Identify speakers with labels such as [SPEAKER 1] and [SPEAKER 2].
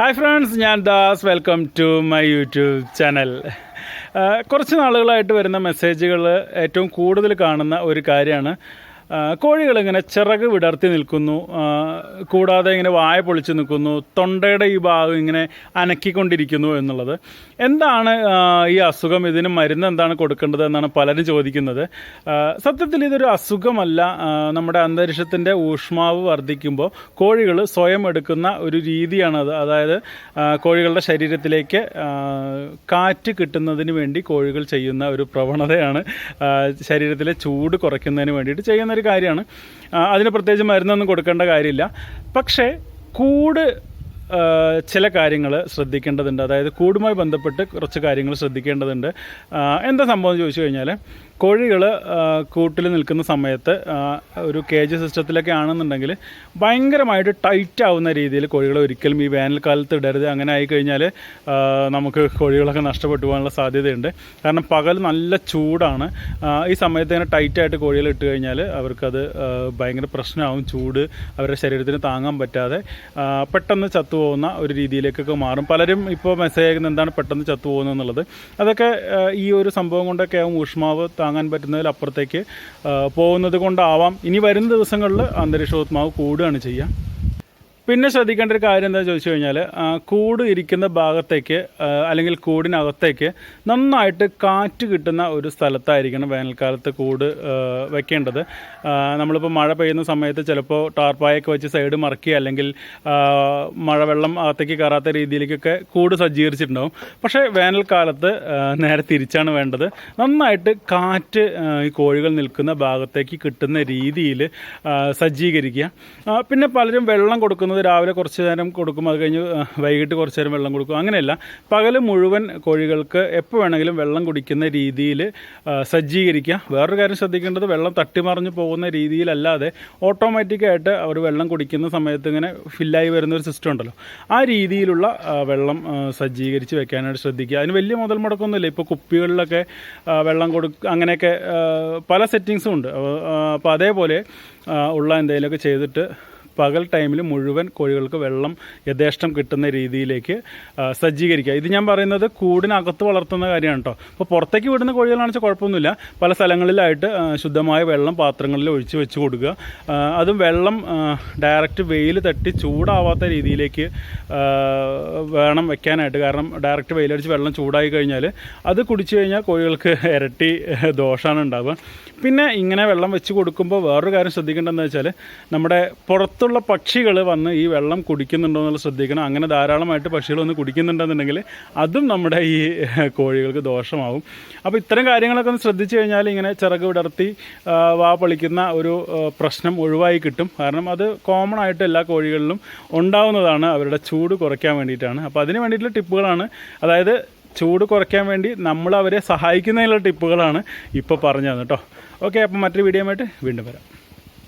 [SPEAKER 1] Hi friends ഞാൻ Das. Welcome to my YouTube channel കുറച്ച് നാളുകളായിട്ട് വരുന്ന മെസ്സേജുകൾ ഏറ്റവും കൂടുതൽ കാണുന്ന ഒരു കാര്യമാണ്. കോഴികൾ ഇങ്ങനെ ചിറക് വിടർത്തി നിൽക്കുന്നു. കൂടാതെ ഇങ്ങനെ വായ പൊളിച്ച് നിൽക്കുന്നു. തൊണ്ടയുടെ ഈ ഭാഗം ഇങ്ങനെ അനക്കിക്കൊണ്ടിരിക്കുന്നു എന്നുള്ളത്. എന്താണ് ഈ അസുഖം? ഇതിന് മരുന്ന് എന്താണ് കൊടുക്കേണ്ടത് എന്നാണ് പലരും ചോദിക്കുന്നത്. സത്യത്തിൽ ഇതൊരു അസുഖമല്ല. നമ്മുടെ അന്തരീക്ഷത്തിന്റെ ഊഷ്മാവ് വർദ്ധിക്കുമ്പോൾ കോഴികൾ സ്വയം എടുക്കുന്ന ഒരു രീതിയാണത് അതായത് കോഴികളുടെ ശരീരത്തിലേക്ക് കാറ്റ് കിട്ടുന്നതിന് വേണ്ടി കോഴികൾ ചെയ്യുന്ന ഒരു പ്രവണതയാണ് ശരീരത്തിലെ ചൂട് കുറയ്ക്കുന്നതിന് വേണ്ടിയിട്ട് ചെയ്യുന്ന ഒരു കാര്യമാണ്. അതിന് പ്രത്യേകിച്ച് മരുന്നൊന്നും കൊടുക്കേണ്ട കാര്യമില്ല. പക്ഷേ കൂട് ചില കാര്യങ്ങൾ ശ്രദ്ധിക്കേണ്ടതുണ്ട്. അതായത് കൂടുമായി ബന്ധപ്പെട്ട് കുറച്ച് കാര്യങ്ങൾ ശ്രദ്ധിക്കേണ്ടതുണ്ട്. എന്താ സംഭവം ചോദിച്ചു കഴിഞ്ഞാൽ കോഴികൾ കൂട്ടിൽ നിൽക്കുന്ന സമയത്ത് ഒരു കേജ് സിസ്റ്റത്തിലൊക്കെ ആണെന്നുണ്ടെങ്കിൽ ഭയങ്കരമായിട്ട് ടൈറ്റ് ആവുന്ന രീതിയിൽ കോഴികളെ ഒരിക്കലും ഈ വേനൽക്കാലത്ത് ഇടരുത്. അങ്ങനെ ആയിക്കഴിഞ്ഞാൽ നമുക്ക് കോഴികളൊക്കെ നഷ്ടപ്പെട്ടു പോകാനുള്ള സാധ്യതയുണ്ട്. കാരണം പകൽ നല്ല ചൂടാണ്. ഈ സമയത്ത് ഇങ്ങനെ ടൈറ്റായിട്ട് കോഴികൾ ഇട്ട് കഴിഞ്ഞാൽ അവർക്കത് ഭയങ്കര പ്രശ്നമാവും. ചൂട് അവരുടെ ശരീരത്തിന് താങ്ങാൻ പറ്റാതെ പെട്ടെന്ന് ചത്തുപോകുന്ന ഒരു രീതിയിലേക്കൊക്കെ മാറും. പലരും ഇപ്പോൾ മെസ്സേജ് അയക്കുന്ന എന്താണ് പെട്ടെന്ന് ചത്തുപോകുന്നത് എന്നുള്ളത്. അതൊക്കെ ഈ ഒരു സംഭവം കൊണ്ടൊക്കെ ആവും ഊഷ്മാവ് താങ്ങാൻ പറ്റുന്നതിൽ അപ്പുറത്തേക്ക് പോകുന്നത് കൊണ്ടാവാം. ഇനി വരുന്ന ദിവസങ്ങളിൽ അന്തരീക്ഷോത്മാവ് കൂടുകയാണ് ചെയ്യുക. പിന്നെ ശ്രദ്ധിക്കേണ്ട ഒരു കാര്യം എന്താ ചോദിച്ചു കഴിഞ്ഞാൽ കൂട് ഇരിക്കുന്ന ഭാഗത്തേക്ക് അല്ലെങ്കിൽ കൂടിനകത്തേക്ക് നന്നായിട്ട് കാറ്റ് കിട്ടുന്ന ഒരു സ്ഥലത്തായിരിക്കണം വേനൽക്കാലത്ത് കൂട് വെക്കേണ്ടത്. നമ്മളിപ്പോൾ മഴ പെയ്യുന്ന സമയത്ത് ചിലപ്പോൾ ടാർപ്പായൊക്കെ വെച്ച് സൈഡ് മറക്കി അല്ലെങ്കിൽ മഴവെള്ളം അകത്തേക്ക് കയറാത്ത രീതിയിലേക്കൊക്കെ കൂട് സജ്ജീകരിച്ചിട്ടുണ്ടാവും. പക്ഷേ വേനൽക്കാലത്ത് നേരെ തിരിച്ചാണ് വേണ്ടത്. നന്നായിട്ട് കാറ്റ് ഈ കോഴികൾ നിൽക്കുന്ന ഭാഗത്തേക്ക് കിട്ടുന്ന രീതിയിൽ സജ്ജീകരിക്കുക. പിന്നെ പലരും വെള്ളം കൊടുക്കുന്നത് രാവിലെ കുറച്ച് നേരം കൊടുക്കും. അത് കഴിഞ്ഞ് വൈകിട്ട് കുറച്ച് നേരം വെള്ളം കൊടുക്കും. അങ്ങനെയല്ല. പകൽ മുഴുവൻ കോഴികൾക്ക് എപ്പോൾ വേണമെങ്കിലും വെള്ളം കുടിക്കുന്ന രീതിയിൽ സജ്ജീകരിക്കുക. വേറൊരു കാര്യം ശ്രദ്ധിക്കേണ്ടത് വെള്ളം തട്ടിമറിഞ്ഞ് പോകുന്ന രീതിയിലല്ലാതെ ഓട്ടോമാറ്റിക്കായിട്ട് അവർ വെള്ളം കുടിക്കുന്ന സമയത്ത് ഇങ്ങനെ ഫില്ലായി വരുന്ന ഒരു സിസ്റ്റം ഉണ്ടല്ലോ. ആ രീതിയിലുള്ള വെള്ളം സജ്ജീകരിച്ച് വെക്കാനായിട്ട് ശ്രദ്ധിക്കുക. അതിന് വലിയ മുതൽ മുടക്കൊന്നുമില്ല. ഇപ്പോൾ കുപ്പികളിലൊക്കെ വെള്ളം കൊടുക്ക അങ്ങനെയൊക്കെ പല സെറ്റിങ്സും ഉണ്ട്. അപ്പോൾ അതേപോലെ ഉള്ള എന്തെങ്കിലുമൊക്കെ ചെയ്തിട്ട് പകൽ ടൈമിൽ മുഴുവൻ കോഴികൾക്ക് വെള്ളം യഥേഷ്ടം കിട്ടുന്ന രീതിയിലേക്ക് സജ്ജീകരിക്കുക. ഇത് ഞാൻ പറയുന്നത് കൂടിനകത്ത് വളർത്തുന്ന കാര്യമാണ് കേട്ടോ അപ്പോൾ പുറത്തേക്ക് വിടുന്ന കോഴികളാണെന്ന് വെച്ചാൽ കുഴപ്പമൊന്നുമില്ല. പല സ്ഥലങ്ങളിലായിട്ട് ശുദ്ധമായ വെള്ളം പാത്രങ്ങളിൽ ഒഴിച്ച് വെച്ച് കൊടുക്കുക. അതും വെള്ളം ഡയറക്റ്റ് വെയിൽ തട്ടി ചൂടാവാത്ത രീതിയിലേക്ക് വേണം വെക്കാനായിട്ട്. കാരണം ഡയറക്റ്റ് വെയിലടിച്ച് വെള്ളം ചൂടായി കഴിഞ്ഞാൽ അത് കുടിച്ചു കഴിഞ്ഞാൽ കോഴികൾക്ക് ഇരട്ടി ദോഷമാണ് ഉണ്ടാവുക. പിന്നെ ഇങ്ങനെ വെള്ളം വെച്ച് കൊടുക്കുമ്പോൾ വേറൊരു കാര്യം ശ്രദ്ധിക്കേണ്ടതെന്ന് വെച്ചാൽ നമ്മുടെ പുറത്തുള്ള പക്ഷികൾ വന്ന് ഈ വെള്ളം കുടിക്കുന്നുണ്ടോ എന്നുള്ളത് ശ്രദ്ധിക്കണം. അങ്ങനെ ധാരാളമായിട്ട് പക്ഷികൾ വന്ന് കുടിക്കുന്നുണ്ടെന്നുണ്ടെങ്കിൽ അതും നമ്മുടെ ഈ കോഴികൾക്ക് ദോഷമാവും. അപ്പോൾ ഇത്തരം കാര്യങ്ങളൊക്കെ ഒന്ന് ശ്രദ്ധിച്ചു കഴിഞ്ഞാൽ ഇങ്ങനെ ചിറക് വിടർത്തി വാ പളിക്കുന്ന ഒരു പ്രശ്നം ഒഴിവായി കിട്ടും. കാരണം അത് കോമൺ ആയിട്ട് എല്ലാ കോഴികളിലും ഉണ്ടാവുന്നതാണ്. അവരുടെ ചൂട് കുറയ്ക്കാൻ വേണ്ടിയിട്ടാണ്. അപ്പോൾ അതിന് വേണ്ടിയിട്ടുള്ള ടിപ്പുകളാണ്. അതായത് ചൂട് കുറയ്ക്കാൻ വേണ്ടി നമ്മൾ അവരെ സഹായിക്കുന്നതിനുള്ള ടിപ്പുകളാണ് ഇപ്പോൾ പറഞ്ഞു തന്നെ കേട്ടോ ഓക്കെ അപ്പം മറ്റൊരു വീഡിയോ ആയിട്ട് വീണ്ടും വരാം.